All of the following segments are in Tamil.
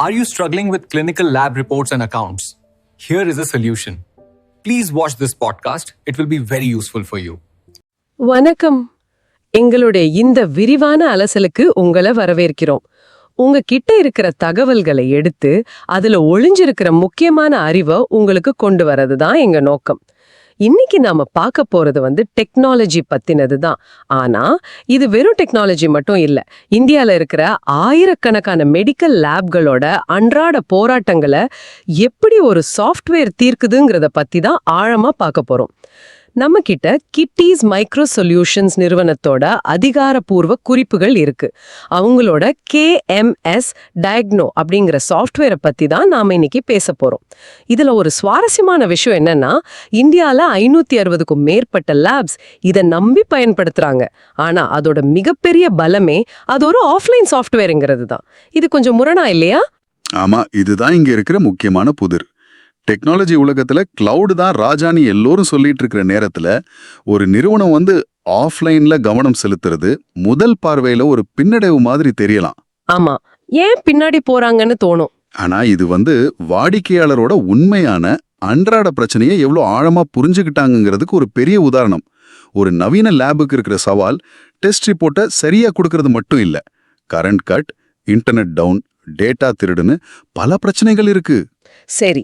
Are you struggling with clinical lab reports and accounts? Here is a solution. Please watch this podcast, it will be very useful for you. வணக்கம் எங்களுடைய இந்த விரிவான அலசலுக்கு உங்களை வரவேற்கிறோம் உங்க கிட்ட இருக்கிற தகவல்களை எடுத்து அதுல ஒளிஞ்சிருக்கிற முக்கியமான அறிவை உங்களுக்கு கொண்டு வரது தான் எங்க நோக்கம் இன்னைக்கு நாம பார்க்க போறது வந்து டெக்னாலஜி பத்தினது தான் ஆனா இது வெறும் டெக்னாலஜி மட்டும் இல்ல. இந்தியால இருக்கிற ஆயிரக்கணக்கான மெடிக்கல் லேப்களோட அன்றாட போராட்டங்களை எப்படி ஒரு சாஃப்ட்வேர் தீர்க்குதுங்கிறத பத்தி தான் ஆழமா பார்க்க போறோம். நம்ம கிட்ட கிட்டீஸ் மைக்ரோ சொல்யூஷன்ஸ் நிறுவனத்தோட அதிகாரப்பூர்வ குறிப்புகள் இருக்கு. அவங்களோட கேஎம்எஸ் டயக்னோ அப்படிங்கிற சாஃப்ட்வேரை பத்தி தான் நாம இன்னைக்கு பேச போறோம். இதுல ஒரு சுவாரஸ்யமான விஷயம் என்னன்னா இந்தியால ஐநூத்தி அறுபதுக்கும் மேற்பட்ட லேப்ஸ் இதை நம்பி பயன்படுத்துறாங்க. ஆனா அதோட மிகப்பெரிய பலமே அது ஒரு ஆஃப்லைன் சாஃப்ட்வேருங்கிறது தான். இது கொஞ்சம் முரணா இல்லையா? ஆமா இதுதான் இங்க இருக்கிற முக்கியமான புதிர். டெக்னாலஜி உலகத்துல கிளவுடு தான் ராஜான்னு எல்லோரும் சொல்லிட்டு இருக்கிற நேரத்துல ஒரு நிறுவனம் வந்து ஆஃப்லைன்ல கவனம் செலுத்துறது முதல் பார்வையில ஒரு பின்னடைவு மாதிரி தெரியலாம். ஆமா. ஏன் பின்னாடி போறாங்கன்னு தோணும். ஆனா இது வந்து வாடிக்கையாளரோட உண்மையான அன்றாட பிரச்சனையை எவ்வளவு ஆழமா புரிஞ்சுக்கிட்டாங்கங்கிறதுக்கு ஒரு பெரிய உதாரணம். ஒரு நவீன லேபுக்கு இருக்கிற சவால் டெஸ்ட் ரிப்போர்ட்டை சரியா கொடுக்கறது மட்டும் இல்ல. Current cut internet down data திருடுன்னு பல பிரச்சனைகள் இருக்கு. சரி.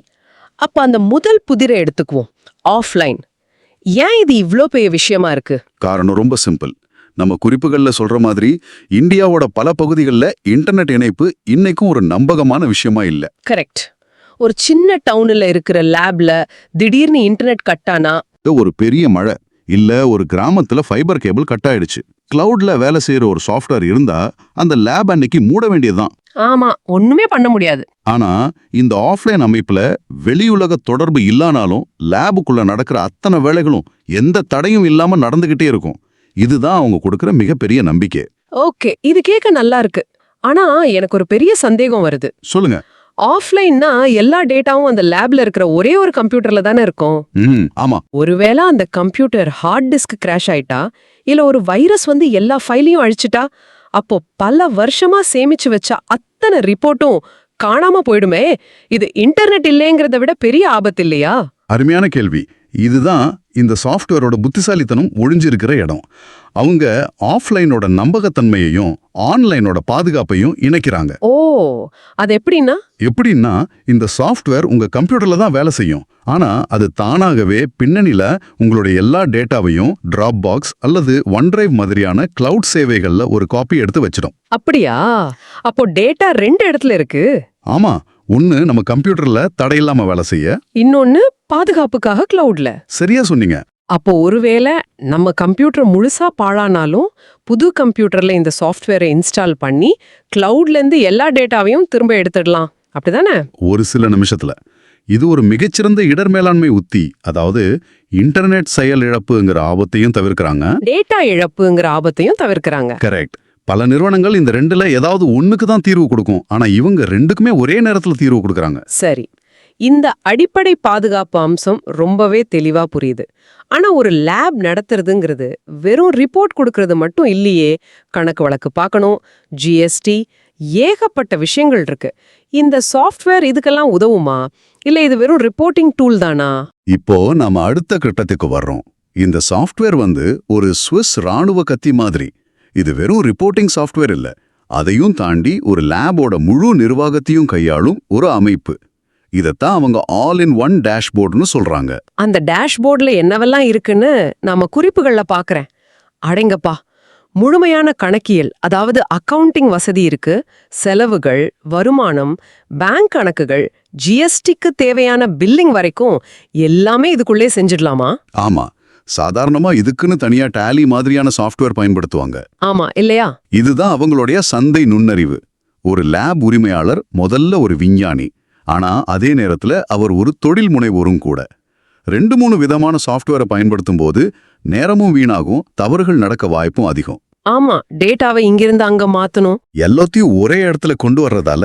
அப்ப அந்த முதல் புதிரை எடுத்துக்குவோம். ஆஃப்லைன் ஏன் இது இவ்ளோ பெரிய விஷயமா இருக்கு? காரணம் ரொம்ப சிம்பிள். நம்ம குறிப்புகள்ல சொல்ற மாதிரி இந்தியாவோட பல பகுதிகளில் இன்டர்நெட் இணைப்பு இன்னைக்கும் ஒரு நம்பகமான விஷயமா இல்ல. கரெக்ட் ஒரு சின்ன டவுன்ல இருக்கிற லேப்ல திடீர்னு இன்டர்நெட் கட் ஆனா ஒரு பெரிய மழை. இல்ல ஒரு கிராமத்துல ஃபைபர் கேபிள் கட் ஆயிடுச்சு கிளவுட்ல வேலை செய்யற ஒரு சாஃப்ட்வேர் இருந்தா அந்த லேப் அன்னைக்கு மூட வேண்டியதுதான். ஆமா ஒண்ணுமே பண்ண முடியாது. ஆனா இந்த ஆஃப்லைன் அமைப்புல வெளியுலக தொடர்பு இல்லானாலும் லேபுக்குள்ள நடக்கிற அத்தனை வேலைகளும் எந்த தடையும் இல்லாம நடந்துகிட்டே இருக்கும். இதுதான் அவங்க கொடுக்கிற மிகப்பெரிய நம்பிக்கை. ஓகே இது கேட்க நல்லா இருக்கு. ஆனா எனக்கு ஒரு பெரிய சந்தேகம் வருது. சொல்லுங்க. ஆஃப்லைன்னா எல்லா டேட்டாவும் அந்த லேப்ல இருக்கிற ஒரே ஒரு கம்ப்யூட்டர்ல தானே இருக்கும். ம் ஆமா. ஒருவேளை அந்த கம்ப்யூட்டர் ஹார்ட் டிஸ்க் கிராஷ் ஆயிட்டா இல்ல ஒரு வைரஸ் வந்து எல்லா ஃபைலையும் அழிச்சிட்டா அப்போ பல வருஷமா சேமிச்சு வச்ச அத்தனை ரிப்போர்ட்டும் காணாம போயிடுமே. இது இன்டர்நெட் இல்லைங்கிறத விட பெரிய ஆபத்து இல்லையா? அருமையான கேள்வி. இதுதான் இந்த சாஃப்ட்வேரோட புத்திசாலித்தனம் ஒழிஞ்சிருக்கிற இடம். அவங்க ஆஃப்லைனோட நம்பகத்தன்மையையும் ஆன்லைனோட பாதுகாப்பையும் இணைக்கிறாங்க. ஓ அது எப்படின்னா? எப்படின்னா இந்த சாஃப்ட்வேர் உங்க கம்ப்யூட்டர்ல தான் வேலை செய்யும். ஆனா அது தானாகவே பின்னணியில உங்களுடைய எல்லா டேட்டாவையும் டிராப் பாக்ஸ் அல்லது ஒன் டிரைவ் மாதிரியான கிளவுட் சேவைகள்ல ஒரு காப்பி எடுத்து வச்சிடும். அப்படியா? அப்போ டேட்டா ரெண்டு இடத்துல இருக்கு. ஆமா. ஒன்னு நம்ம கம்ப்யூட்டர்ல தடையில்லாம வேலை செய்ய. இன்னொன்னு பாதுகாப்புக்காக கிளவுட்ல சரியா சொன்னீங்க. அப்போ ஒருவேளை நம்ம கம்ப்யூட்டர் முழுசா பாழானாலும் புது கம்ப்யூட்டர்ல இந்த சாஃப்ட்வேரை இன்ஸ்டால் பண்ணி கிளவுட்ல இருந்து எல்லா டேட்டாவையும் திரும்ப எடுத்துடலாம். அப்படிதானே? ஒரு சில நிமிஷத்துல. இது ஒரு மிகச்சிறந்த இடர் மேலாண்மை உத்தி. அதாவது இன்டர்நெட் செயல் இழப்புங்கிற ஆபத்தையும் தவிர்க்கறாங்க. டேட்டா இழப்புங்கிற ஆபத்தையும் தவிர்க்கறாங்க. கரெக்ட் பல நிறுவனங்கள் இந்த ரெண்டுல ஏதாவது ஒண்ணுக்கு தான் தீர்வு கொடுக்கும். ஆனா இவங்க ரெண்டுக்குமே ஒரே நேரத்துல தீர்வு கொடுக்கறாங்க. சரி. இந்த அடிப்படை பாதுகாப்பு அம்சம் ரொம்பவே தெளிவா புரியுது. ஆனா ஒரு லேப் நடத்துறதுங்கிறது வெறும் ரிப்போர்ட் கொடுக்கறது மட்டும் இல்லையே. கணக்கு வழக்கு பார்க்கணும் ஜிஎஸ்டி ஏகப்பட்ட விஷயங்கள் இருக்கு. இந்த சாஃப்ட்வேர் இதுக்கெல்லாம் உதவுமா? இல்ல இது வெறும் ரிப்போர்ட்டிங் டூல் தானா? இப்போ நாம அடுத்த கட்டத்துக்கு வர்றோம். இந்த சாஃப்ட்வேர் வந்து ஒரு ஸ்விஸ் ராணுவ கத்தி மாதிரி. இது வெறும் ரிப்போர்ட்டிங் சாஃப்ட்வேர் இல்ல. அதையும் தாண்டி ஒரு லேபோட முழு நிர்வாகத்தையும் கையாளும் ஒரு அமைப்பு. இதத்தான் அவங்க ஆல் இன் ஒன் டேஷ்போர்டுன்னு சொல்றாங்க. அந்த டேஷ்போர்ட்ல என்னவெல்லாம் இருக்குன்னு நாம குறிப்புகள்ல பாக்குறேன். அடேங்கப்பா முழுமையான கணக்கியல் அதாவது அக்கவுண்டிங் வசதி இருக்கு செலவுகள் வருமானம் பேங்க் கணக்குகள் ஜிஎஸ்டிக்கு தேவையான பில்லிங் வரைக்கும் எல்லாமே இதுக்குள்ளே செஞ்சிடலாமா? ஆமா. சாதாரணமா இதுக்குன்னு தனியா டேலி மாதிரியான சாஃப்ட்வேர் பயன்படுத்துவாங்க. ஆமா இல்லையா? இதுதான் அவங்களுடைய சந்தை நுண்ணறிவு. ஒரு லேப் உரிமையாளர் முதல்ல ஒரு விஞ்ஞானி. ஆனா அதே நேரத்துல அவர் ஒரு தொழில் முனைவோரும் கூட. ரெண்டு மூணு விதமான சாஃப்ட்வேரை பயன்படுத்தும் போது நேரமும் வீணாகும் தவறுகள் நடக்க வாய்ப்பும் அதிகம். ஆமா டேட்டாவை இங்கிருந்து அங்க மாத்தணும். எல்லாத்தையும் ஒரே இடத்துல கொண்டு வர்றதால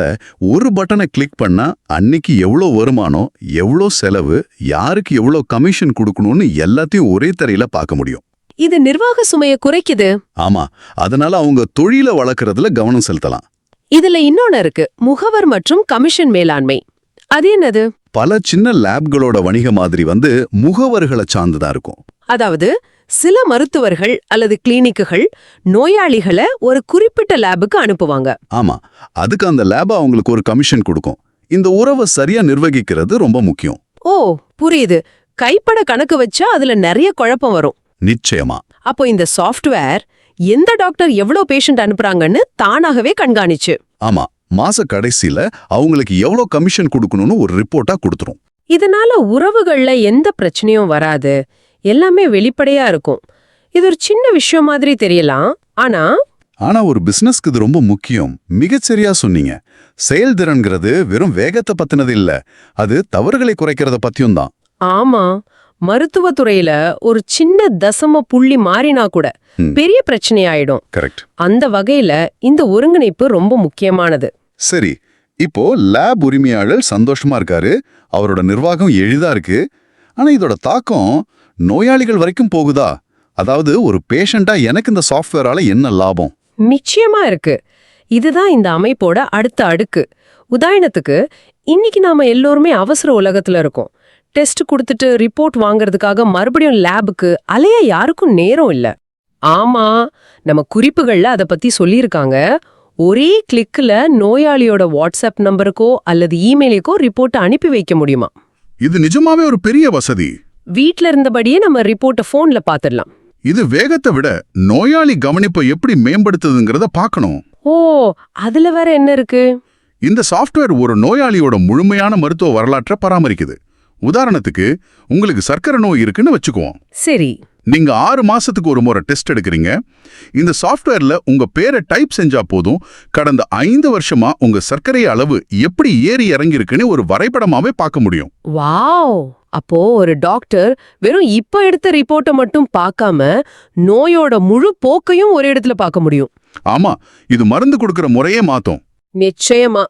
ஒரு பட்டனை கிளிக் பண்ணா அன்னைக்கு எவ்வளோ வருமானம் எவ்வளோ செலவு யாருக்கு எவ்வளோ கமிஷன் கொடுக்கணும்னு எல்லாத்தையும் ஒரே தரையில பார்க்க முடியும். இது நிர்வாக சுமையை குறைக்குது. ஆமா அதனால அவங்க தொழிலை வளர்க்கறதுல கவனம் செலுத்தலாம். இதுல இன்னொன்னு இருக்கு முகவர் மற்றும் கமிஷன் மேலாண்மை. அது என்னது? பல சின்ன லேப்களோட வணிக மாதிரி வந்து முகவர்களை சார்ந்துதான் இருக்கும். அதாவது சில மருத்துவர்கள் அல்லது கிளினிக்குகள் நோயாளிகளை ஒரு குறிப்பிட்ட லேபுக்கு அனுப்புவாங்க. ஆமா. அதுக்கு அந்த லேப் அவங்களுக்கு ஒரு கமிஷன் கொடுக்கும். இந்த உறவை சரியா நிர்வகிக்கிறது ரொம்ப முக்கியம். ஓ புரியுது. கைப்பட கணக்கு வச்சா அதுல நிறைய குழப்பம் வரும். நிச்சயமா. அப்போ இந்த சாஃப்ட்வேர் எந்த டாக்டர் எவ்வளவு பேஷண்ட் அனுப்புறாங்கன்னு தானாகவே கண்காணிச்சு. ஆமா. மாச கடைசியில அவங்களுக்கு எவ்வளவு கமிஷன் கொடுக்கணும்னு ஒரு ரிப்போர்ட்டா கொடுத்துரும். இதனால உறவுகள்ல எந்த பிரச்சனையும் வராது. எல்லாமே வெளிப்படையா இருக்கும். இது ஒரு சின்ன விஷயம் மாதிரி தெரியலாம். ஆனா ஆனா ஒரு பிசினஸ்க்கு இது ரொம்ப முக்கியம். மிகச்சரியா சொன்னீங்க. செயல்திறன்கிறது வெறும் வேகத்தை பத்தினது இல்ல. அது தவறுகளை குறைக்கிறத பத்தியும் தான். ஆமா. மருத்துவத்துறையில ஒரு சின்ன தசம புள்ளி மாறினா கூட. பெரிய பிரச்சனை ஆயிடும் கரெக்ட் அந்த வகையில இந்த ஒருங்கிணைப்பு ரொம்ப முக்கியமானது. சரி. இப்போ லேப் உரிமையாளர் சந்தோஷமா இருக்காரு. அவரோட நிர்வாகம் எளிதா இருக்கு. ஆனா இதோட தாக்கம் நோயாளிகள் வரைக்கும் போகுதா? அதாவது ஒரு பேஷண்டா எனக்கு இந்த சாஃப்ட்வேரால என்ன லாபம்? நிச்சயமா இருக்கு. இதுதான் இந்த அமைப்போட அடுத்த அடுக்கு. உதாரணத்துக்கு இன்னைக்கு நாம எல்லோருமே அவசர உலகத்துல இருக்கோம். டெஸ்ட் கொடுத்துட்டு ரிப்போர்ட் வாங்குறதுக்காக மறுபடியும் லேபுக்கு அலைய யாருக்கும் நேரம் இல்ல. ஆமா நம்ம குறிப்புகள்ல அத பத்தி சொல்லியிருக்காங்க. ஒரே கிளிக்ல நோயாளியோட வாட்ஸ்அப் நம்பருக்கோ அல்லது இமெயிலுக்கோ ரிப்போர்ட் அனுப்பி வைக்க முடியுமா? இது நிஜமாவே ஒரு பெரிய வசதி. வீட்ல இருந்தபடியே நம்ம ரிப்போர்ட்டை ஃபோன்ல பாத்துடலாம். இது வேகத்தை விட நோயாளி கவனிப்பை எப்படி மேம்படுத்துதுங்கிறத பார்க்கணும் ஓ அதுல வேற என்ன இருக்கு? இந்த சாஃப்ட்வேர் ஒரு நோயாளியோட முழுமையான மருத்துவ வரலாற்றை பராமரிக்குது. உதாரணத்துக்கு உங்களுக்கு சர்க்கரை நோய் இருக்குன்னு வச்சுக்குவோம். சரி. நீங்க ஆறு மாசத்துக்கு ஒரு முறை டெஸ்ட் எடுக்கிறீங்க. இந்த சாஃப்ட்வேர்ல உங்க பேரை டைப் செஞ்சா போதும். கடந்த ஐந்து வருஷமா உங்க சர்க்கரை அளவு எப்படி ஏறி இறங்கி இருக்குன்னு ஒரு வரைபடமாவே பார்க்க முடியும். வாவ்! அப்போ ஒரு டாக்டர் வெறும் இப்ப எடுத்த ரிப்போர்ட்டை மட்டும் பார்க்காம நோயோட முழு போக்கையும் ஒரு இடத்துல பார்க்க முடியும். ஆமா இது மருந்து கொடுக்கிற முறையே மாத்தும். நிச்சயமா.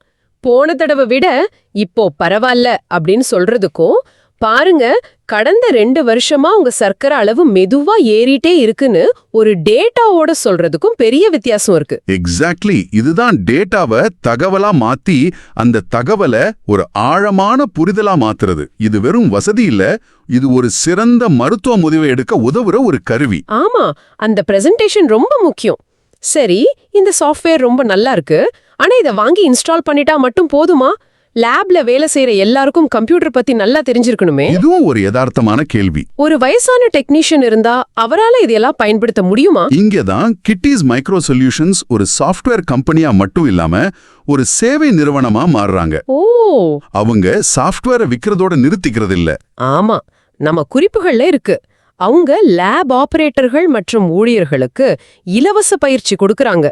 போன தடவை விட இப்போ பரவாயில்ல அப்படின்னு சொல்றதுக்கும் பாருங்க கடந்த ரெண்டு வருஷமா உங்க சர்க்கரை அளவு மெதுவா ஏறிட்டே இருக்குன்னு ஒரு டேட்டாவோட சொல்றதுக்கும் பெரிய வித்தியாசம் இருக்கு. எக்ஸாக்ட்லி இதுதான் டேட்டாவை தகவலா மாத்தி அந்த தகவலை ஒரு ஆழமான புரிதலா மாத்துறது. இது வெறும் வசதி இல்ல இது ஒரு சிறந்த மருத்துவ முடிவை எடுக்க உதவுற ஒரு கருவி. ஆமா அந்த பிரசன்டேஷன் ரொம்ப முக்கியம். சரி இந்த சாஃப்ட்வேர் ரொம்ப நல்லா இருக்கு ஆனா இத வாங்கி இன்ஸ்டால் பண்ணிட்டா மட்டும் போதுமா? லேப்ல வேலை செய்யற எல்லாருக்கும் கம்ப்யூட்டர் பத்தி நல்லா தெரிஞ்சிருக்கணுமே. இதுவும் ஒரு யதார்த்தமான கேள்வி. ஒரு வயசான டெக்னீஷியன் இருந்தா அவரால இதெல்லாம் பயன்படுத்த முடியுமா? இங்கதான் கிட்டிஸ் மைக்ரோ சொல்யூஷன்ஸ் ஒரு சாஃப்ட்வேர் கம்பெனியா மட்டும் இல்லாம ஒரு சேவை நிறுவனமா மாறுறாங்க. ஓ. அவங்க சாஃப்ட்வேரை விக்கிறதோட நிறுத்திக்கிறது இல்ல ஆமா நம்ம குறிப்புகள்ல இருக்கு. அவங்க லேப் ஆபரேட்டர்கள் மற்றும் ஊழியர்களுக்கு இலவச பயிற்சி கொடுக்கறாங்க.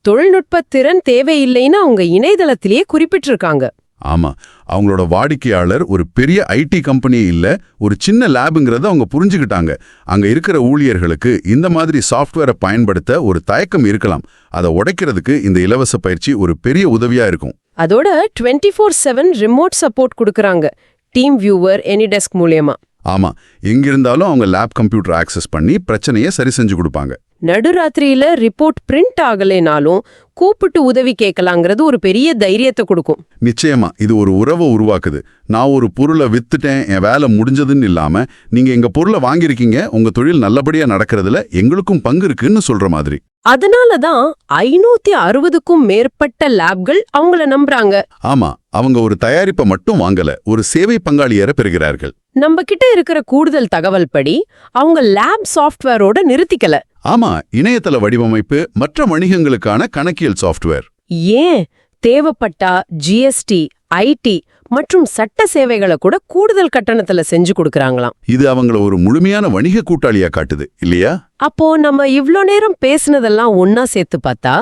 தொழில்நுட்ப திறன் தேவையில்லைன்னு அவங்க இணையதளத்திலேயே குறிப்பிட்டிருக்காங்க. ஆமா. அவங்களோட வாடிக்கையாளர் ஒரு பெரிய ஐடி கம்பெனி இல்ல ஒரு சின்ன லேபுங்கிறத அவங்க புரிஞ்சுக்கிட்டாங்க. அங்க இருக்கிற ஊழியர்களுக்கு இந்த மாதிரி சாஃப்ட்வேரை பயன்படுத்த ஒரு தயக்கம் இருக்கலாம். அதை உடைக்கிறதுக்கு இந்த இலவச பயிற்சி ஒரு பெரிய உதவியா இருக்கும். அதோட 24/7 ஃபோர் செவன் ரிமோட் சப்போர்ட் கொடுக்குறாங்க. டீம் வியூவர் எனி டெஸ்க் மூலியமா. ஆமா எங்கிருந்தாலும் அவங்க லேப் கம்ப்யூட்டர் ஆக்சஸ் பண்ணி பிரச்சனையை சரி செஞ்சு கொடுப்பாங்க. நடுராத்திரியில ரிப்போர்ட் பிரிண்ட் ஆகலைனாலும் கூப்பிட்டு உதவி கேட்கலாங்கிறது ஒரு பெரிய தைரியத்தை கொடுக்கும். நிச்சயமா இது ஒரு உறவை உருவாக்குது. நான் ஒரு பொருளை வித்துட்டேன் என் வேலை முடிஞ்சதுன்னு இல்லாம நீங்க எங்க பொருளை வாங்கியிருக்கீங்க உங்க தொழில் நல்லபடியா நடக்கிறதுல எங்களுக்கும் பங்கு இருக்குன்னு சொல்ற மாதிரி. அதனால தான் ஐநூத்தி அறுபதுக்கும் மேற்பட்ட லேப்கள் அவங்கள நம்புறாங்க. ஆமா அவங்க ஒரு தயாரிப்பை மட்டும் வாங்கல ஒரு சேவை பங்காளியரை பெறுகிறார்கள். நம்ம கிட்ட இருக்கிற கூடுதல் தகவல் படி அவங்க லேப் சாஃப்ட்வேரோட நிறுத்திக்கல. ஆமா இணையதள வடிவமைப்பு மற்ற வணிகங்களுக்கான கணக்கியல் சாஃப்ட்வேர். ஏன்? தேவைப்பட்டா ஜிஎஸ்டி ஐடி மற்றும் சட்ட சேவைகளை கூட கூடுதல் கட்டணத்துல செஞ்சு கொடுக்கறாங்களாம். இது அவங்கள ஒரு முழுமையான வணிக கூட்டாளியா காட்டுது இல்லையா? அப்போ நம்ம இவ்ளோ நேரம் பேசினதெல்லாம் ஒன்னா சேர்த்து பார்த்தா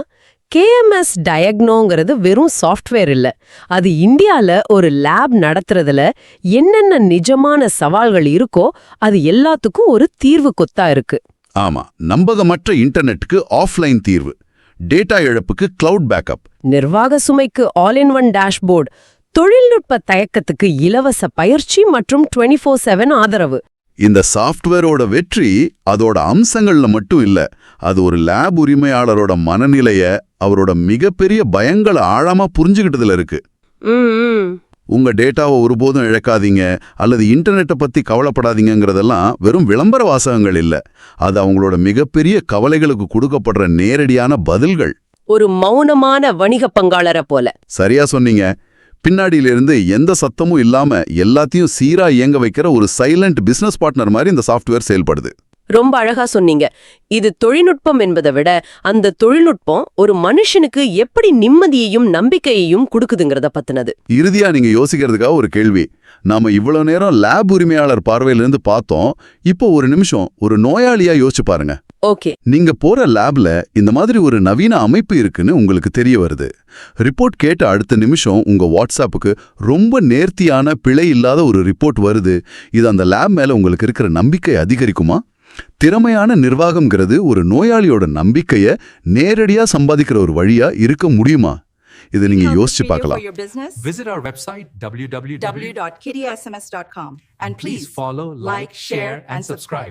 கேஎம்எஸ் டயக்னோங்கிறது வெறும் சாஃப்ட்வேர் இல்ல. அது இந்தியால ஒரு லேப் நடத்துறதுல என்னென்ன நிஜமான சவால்கள் இருக்கோ அது எல்லாத்துக்கும் ஒரு தீர்வு கொத்தா இருக்கு. ஆமா நம்பகமற்ற இன்டர்நெட்டுக்கு ஆஃப்லைன் தீர்வு. டேட்டா இழப்புக்கு கிளவுட் பேக்கப் நிர்வாக சுமைக்கு ஆல் இன் ஒன் டேஷ்போர்ட் தொழில்நுட்ப தயக்கத்துக்கு இலவச பயிற்சி மற்றும் 24/7 செவன் ஆதரவு. இந்த சாஃப்ட்வேரோட வெற்றி அதோட அம்சங்கள்ல மட்டும் இல்ல அது ஒரு லேப் உரிமையாளரோட மனநிலைய அவரோட மிகப்பெரிய பயங்களை ஆழமா புரிஞ்சுக்கிட்டதுல இருக்கு. உங்க டேட்டாவை ஒருபோதும் இழக்காதீங்க அல்லது இன்டர்நெட்டை பத்தி கவலைப்படாதீங்கங்கிறதெல்லாம் வெறும் விளம்பர வாசகங்கள் இல்ல. அது அவங்களோட மிகப்பெரிய கவலைகளுக்கு கொடுக்கப்படுற நேரடியான பதில்கள். ஒரு மௌனமான வணிக பங்காளரை போல. சரியா சொன்னீங்க. பின்னாடியிலிருந்து எந்த சத்தமும் இல்லாம எல்லாத்தையும் சீரா இயங்க வைக்கிற ஒரு சைலண்ட் பிசினஸ் பார்ட்னர் மாதிரி இந்த சாஃப்ட்வேர் செயல்படுது. ரொம்ப அழகா சொன்னீங்க. இது தொழில்நுட்பம் என்பதை விட அந்த தொழில்நுட்பம் ஒரு மனுஷனுக்கு எப்படி நிம்மதியையும் நம்பிக்கையையும் கொடுக்குதுங்கிறத பத்தினது. இறுதியா நீங்க யோசிக்கிறதுக்காக ஒரு கேள்வி. நாம இவ்வளவு நேரம் லேப் உரிமையாளர் பார்வையிலிருந்து பார்த்தோம். இப்போ ஒரு நிமிஷம் ஒரு நோயாளியா யோசிச்சு பாருங்க. ஓகே நீங்க போற லேப்ல இந்த மாதிரி ஒரு நவீன அமைப்பு இருக்குன்னு உங்களுக்கு தெரிய வருது. ரிப்போர்ட் கேட்ட அடுத்த நிமிஷம் உங்க வாட்ஸ்அப்புக்கு ரொம்ப நேர்த்தியான பிழை இல்லாத ஒரு ரிப்போர்ட் வருது. இது அந்த லேப் மேல உங்களுக்கு இருக்கிற நம்பிக்கை அதிகரிக்குமா? திறமையான நிர்வாகம்ங்கிறது ஒரு நோயாளியோட நம்பிக்கைய நேரடியா சம்பாதிக்கிற ஒரு வழியா இருக்க முடியுமா? இதை நீங்க யோசிச்சு பார்க்கலாம். Visit our website www. www.kittysms.com. And please follow, like, share, and subscribe.